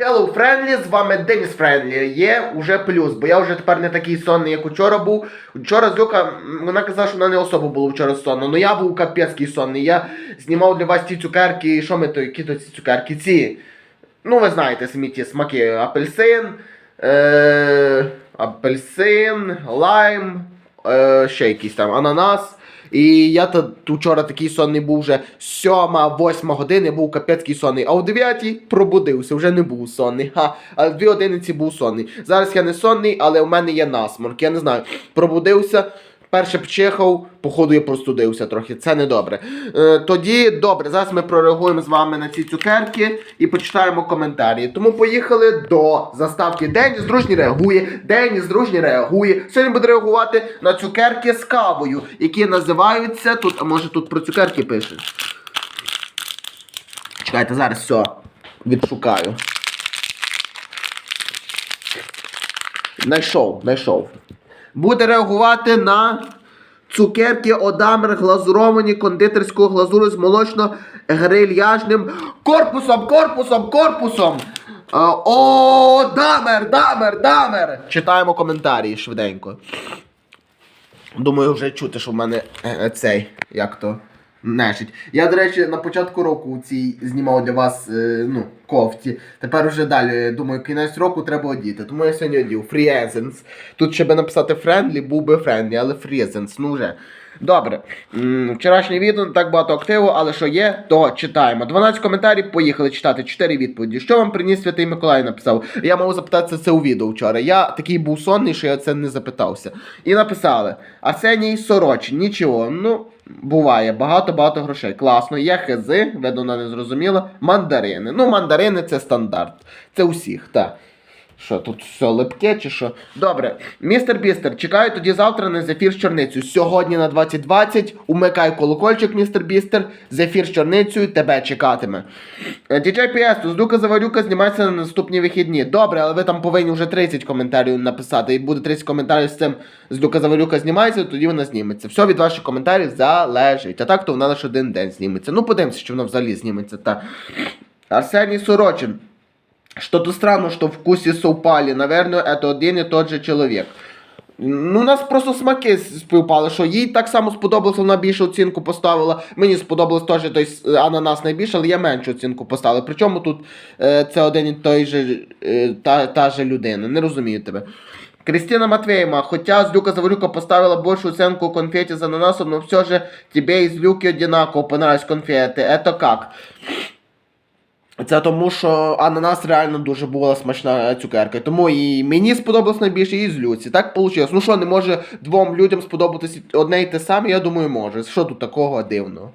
Hello Friendly, з вами Деніс Френдлі. Є уже плюс, бо я вже тепер не такий сонний, як учора був. Вчора з Люка, вона казала, що вона не особо було вчора сонно. Ну я був капецький сонний. Я знімав для вас ті цукерки. Що ми то, які то ці цукерки? Ці. Ну, ви знаєте самі ті смаки. Апельсин, е, апельсин, лайм, е, ще якийсь там ананас. І я тут вчора такий сонний був вже сьома, восьма години, був капецький сонний. А о 9 пробудився, вже не був сонний. Ха, а в 2 одиниці був сонний. Зараз я не сонний, але в мене є насморк. Я не знаю. Пробудився. Перше пчихав, походу я простудився трохи, це не добре. Е, тоді добре, зараз ми прореагуємо з вами на ці цукерки і почитаємо коментарі. Тому поїхали до заставки Деніс дружній реагує. Деніс дружній реагує. Сьогодні буде реагувати на цукерки з кавою, які називаються тут. А може тут про цукерки пише? Чекайте, зараз все відшукаю. Найшов, найшов. Буде реагувати на цукерки Одамер глазуровані кондитерською глазурою з молочно-грильяжним корпусом, корпусом, корпусом. Е, О, дамер, дамер, дамер. Читаємо коментарі швиденько. Думаю, вже чути, що в мене е, е, цей, як то, нежить. Я, до речі, на початку року цій знімав для вас е, ну, кофті. Тепер вже далі, думаю, кінець року треба одіти. Тому я сьогодні одів Free Тут ще би написати friendly, був би friendly, але Free ну вже. Добре. М, Вчорашнє відео не так багато активу, але що є, то читаємо. 12 коментарів, поїхали читати. 4 відповіді. Що вам приніс Святий Миколай написав? Я мав запитатися це у відео вчора. Я такий був сонний, що я це не запитався. І написали: Арсеній Сорочин, нічого. Ну, буває, багато-багато грошей. Класно, є хези, видно, не зрозуміло. Мандарини. Ну, мандарини це стандарт. Це усіх, так. Що тут все липке чи що? Добре, містер Бістер, чекаю тоді завтра на зефір з чорницею. Сьогодні на 20.20 умикай колокольчик, містер Бістер. Зефір з чорницею тебе чекатиме. Е, Діджей з Люка Заварюка знімається на наступні вихідні. Добре, але ви там повинні вже 30 коментарів написати. І буде 30 коментарів з цим з Люка Заварюка знімається, тоді вона зніметься. Все від ваших коментарів залежить. А так то вона лише один день зніметься. Ну, подивимося, що вона взагалі зніметься. Та. Арсеній Сорочин. Что-то странно, что вкусы совпали. Наверное, это один и тот же чоловік. Ну, у нас просто смаки співпали, що їй так само сподобалося, вона більшу оцінку поставила. Мені сподобалось теж той с- ананас найбільше, але я меншу оцінку поставила. Причому тут е, це один і той же е, та, та же людина. Не розумію тебе. Кристина Матвеева, хотя с Люка Заварюка поставила большую оценку конфете с ананасом, но все же тебе из Люки одинаково понравились конфеты. Это как? Це тому, що ананас реально дуже була смачна цукерка. Тому і мені сподобалось найбільше, і з Люці. Так вийшло. Ну що, не може двом людям сподобатися одне і те саме, я думаю, може. Що тут такого дивного?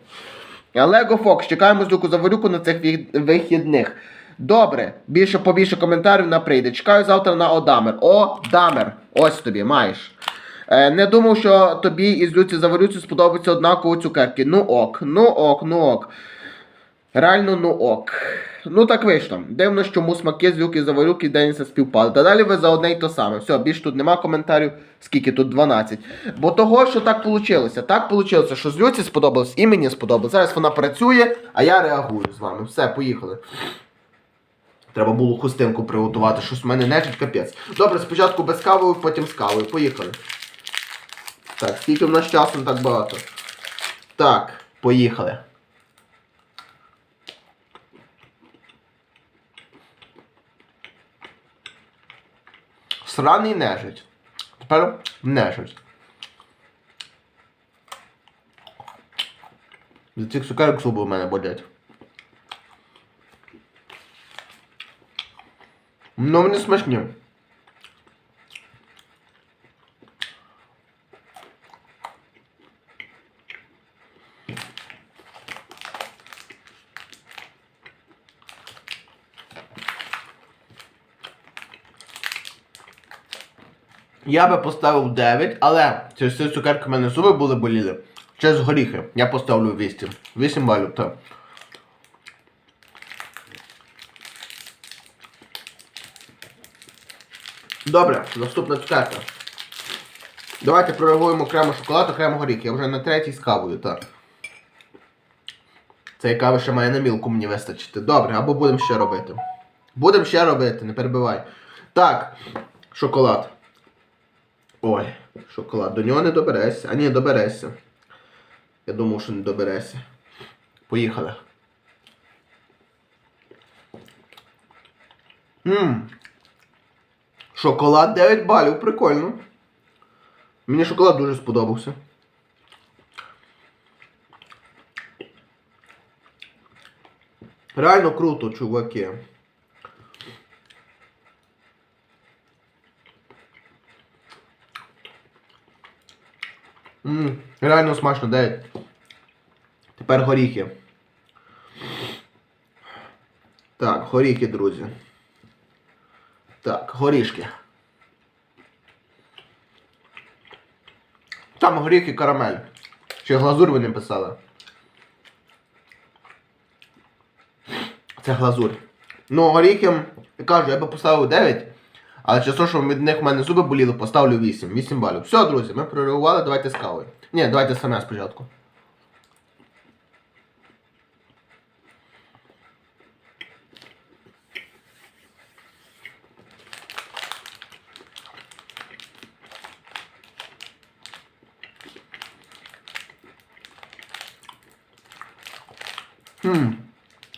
Лего Фокс, чекаємо з Люку Заварюку на цих вихідних. Добре, більше побільше коментарів на прийде. Чекаю завтра на Одамер. О, Дамер! Ось тобі, маєш. Е, не думав, що тобі із Люці Заварюці сподобаються однаково цукерки. Ну ок, ну ок, ну ок. Реально, ну ок. Ну так вийшло. Дивно, чому смаки з Люки Заварюки Деніса співпали. Та далі ви за одне й то саме. Все, більш тут нема коментарів, скільки тут 12. Бо того, що так вийшло. Так вийшло, що з Люці сподобалось і мені сподобалось. Зараз вона працює, а я реагую з вами. Все, поїхали. Треба було хустинку приготувати, щось в мене нежить капець. Добре, спочатку без кави, потім з кавою. Поїхали. Так, скільки в нас часу не так багато. Так, поїхали. Сраний нежить. Тепер нежить. За цих цукерок зуби у мене болять. Ну вони смачні. Я би поставив 9, але через ці цукерки в мене зуби були боліли. Через горіхи. Я поставлю 8. 8 балів, так. Добре, наступна цукерка. Давайте прореагуємо окремо шоколад, окремо горіх. Я вже на третій з кавою, так. Цієї кави ще має на мілку мені вистачити. Добре, або будемо ще робити. Будемо ще робити, не перебивай. Так, шоколад. Ой, шоколад. До нього не доберешся. А ні, доберешся. Я думав, що не доберешся. Поїхали. Ммм. Шоколад 9 балів, прикольно. Мені шоколад дуже сподобався. Реально круто, чуваки. Ммм, реально смачно, 9. Тепер горіхи. Так, горіхи, друзі. Так, горішки. Там горіхи карамель. Чи глазур ви не писали? Це глазур. Ну, горіхи, я кажу, я би поставив 9, але те, що від них в мене зуби боліли, поставлю 8. 8 балів. Все, друзі, ми прореагували, давайте з кавою. Ні, давайте саме спочатку. Хм.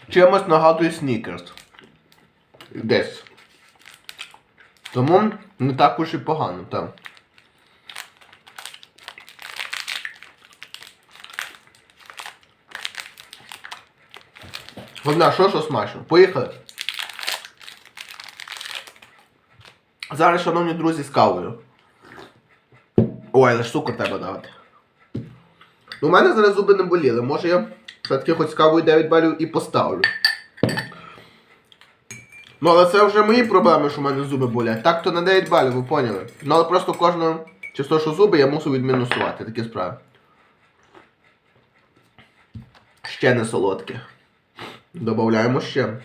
Чимось нагадує снікерс. Десь. Тому не так уж і погано, так. Головне, що що смачно. Поїхали. Зараз, шановні друзі, з кавою. Ой, але ж цукор треба давати. У мене зараз зуби не боліли. Може я все-таки хоч з кавою 9 балів і поставлю. Ну, але це вже мої проблеми, що в мене зуби болять. Так то на 9 балів, ви поняли. Ну але просто кожного, чисто що зуби, я мусив відмінусувати. Такі справи. Ще не солодке. Добавляємо ще.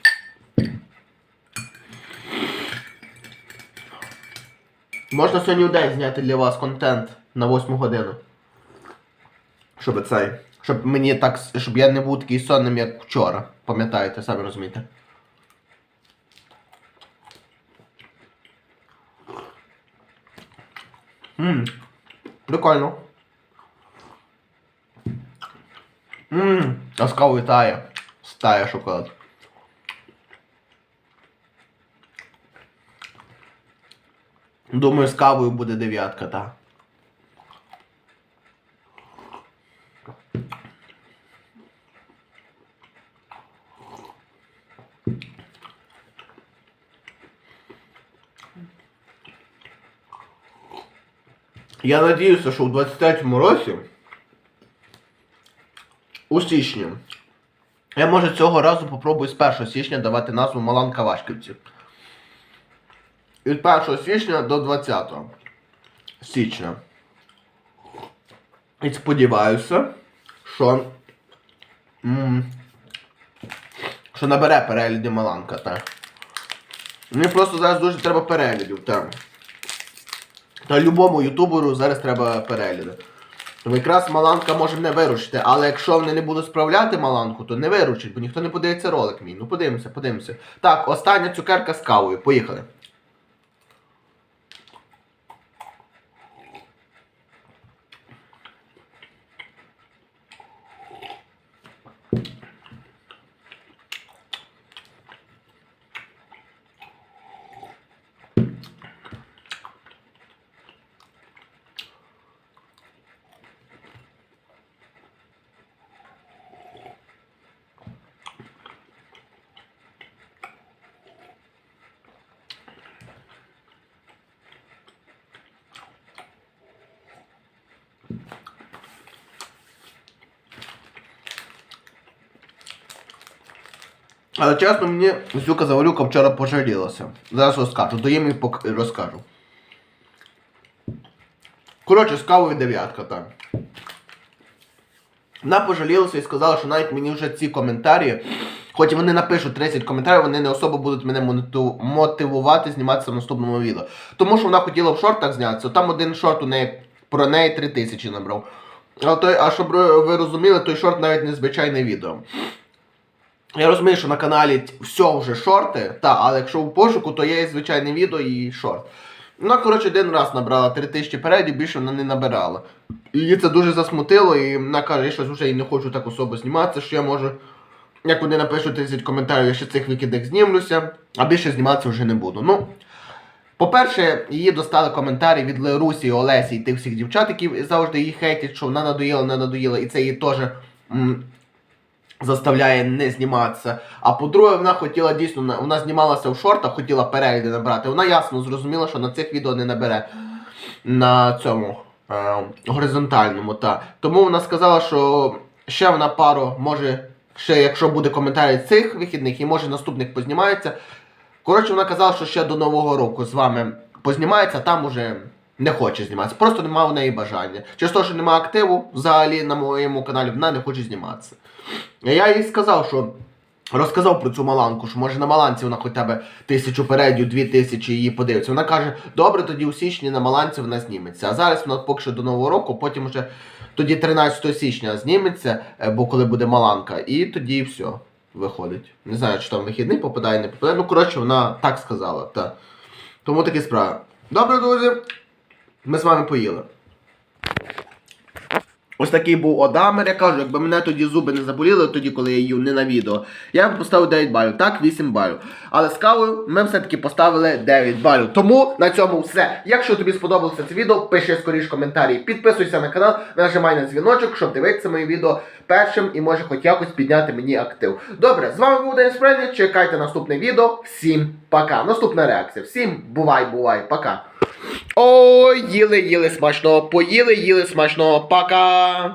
Можна сьогодні в день зняти для вас контент на 8 годину. Щоб цей. Щоб мені так. Щоб я не був такий сонним, як вчора. Пам'ятаєте, самі розумієте. Ммм. Прикольно. Ммм. А з кавою тає. Стає шоколад. Думаю, з кавою буде дев'ятка, так. Я надіюся, що у 23-му році, у січні, я може цього разу попробую з 1 січня давати назву Маланка Вашківці. Від 1 січня до 20 січня. І сподіваюся, що. м, що набере перегляді Маланка, так. Мені просто зараз дуже треба переглядів, так. Та любому ютуберу зараз треба перегляди. Тому якраз Маланка може не виручити, але якщо вони не будуть справляти Маланку, то не виручить, бо ніхто не подивиться ролик мій. Ну подивимося, подивимося. Так, остання цукерка з кавою. Поїхали. Але чесно, мені Зюка Завалюка вчора пожалілася. Зараз розкажу, доїм і пок... розкажу. Коротше, з кавою дев'ятка там. Вона пожалілася і сказала, що навіть мені вже ці коментарі, хоч вони напишуть 30 коментарів, вони не особо будуть мене мотивувати зніматися в наступному відео. Тому що вона хотіла в шортах знятися. Там один шорт у неї про неї 3000 набрав. А, той, а щоб ви розуміли, той шорт навіть не звичайне відео. Я розумію, що на каналі все вже шорти, та, але якщо в пошуку, то є і звичайне відео і шорт. Вона, коротше, один раз набрала 3000 передів, більше вона не набирала. Її це дуже засмутило, і вона каже, я щось вже і не хочу так особо зніматися, що я можу. Як вони напишуть 30 коментарів, я ще цих вихідних знімлюся, а більше зніматися вже не буду. Ну, по-перше, її достали коментарі від Лерусі, Олесі і тих всіх дівчат, які завжди її хейтять, що вона надоїла, не надоїла, і це її теж заставляє не зніматися. А по-друге, вона хотіла дійсно, вона знімалася в шортах, хотіла перегляди набрати. Вона ясно зрозуміла, що на цих відео не набере на цьому е, горизонтальному. Та. Тому вона сказала, що ще вона пару, може, ще якщо буде коментарі цих вихідних і може наступних познімається. Коротше, вона казала, що ще до Нового року з вами познімається, а там уже не хоче зніматися. Просто немає в неї бажання. Через те, що немає активу взагалі на моєму каналі, вона не хоче зніматися. Я їй сказав, що розказав про цю маланку, що може на маланці вона хоч тебе тисячу передів, дві тисячі її подивиться. Вона каже, добре, тоді у січні на маланці вона зніметься. А зараз вона поки що до Нового року, потім вже тоді 13 січня зніметься, е, бо коли буде маланка, і тоді все виходить. Не знаю, чи там вихідний попадає, не попадає. Ну, коротше, вона так сказала. Та. Тому такі справи. Добре, друзі. Ми з вами поїли. Ось такий був Одамер, я кажу, якби мене тоді зуби не заболіли, тоді, коли я їв не на відео, я б поставив 9 балів, так, 8 балів. Але з кавою ми все-таки поставили 9 балів. Тому на цьому все. Якщо тобі сподобалося це відео, пиши скоріш коментарі, підписуйся на канал, нажимай на дзвіночок, щоб дивитися мої відео першим і може хоч якось підняти мені актив. Добре, з вами був Денис Френдлі, чекайте наступне відео. Всім пока. Наступна реакція. Всім бувай, бувай, пока. Ой, їли, їли смачно, поїли, їли смачно, пока.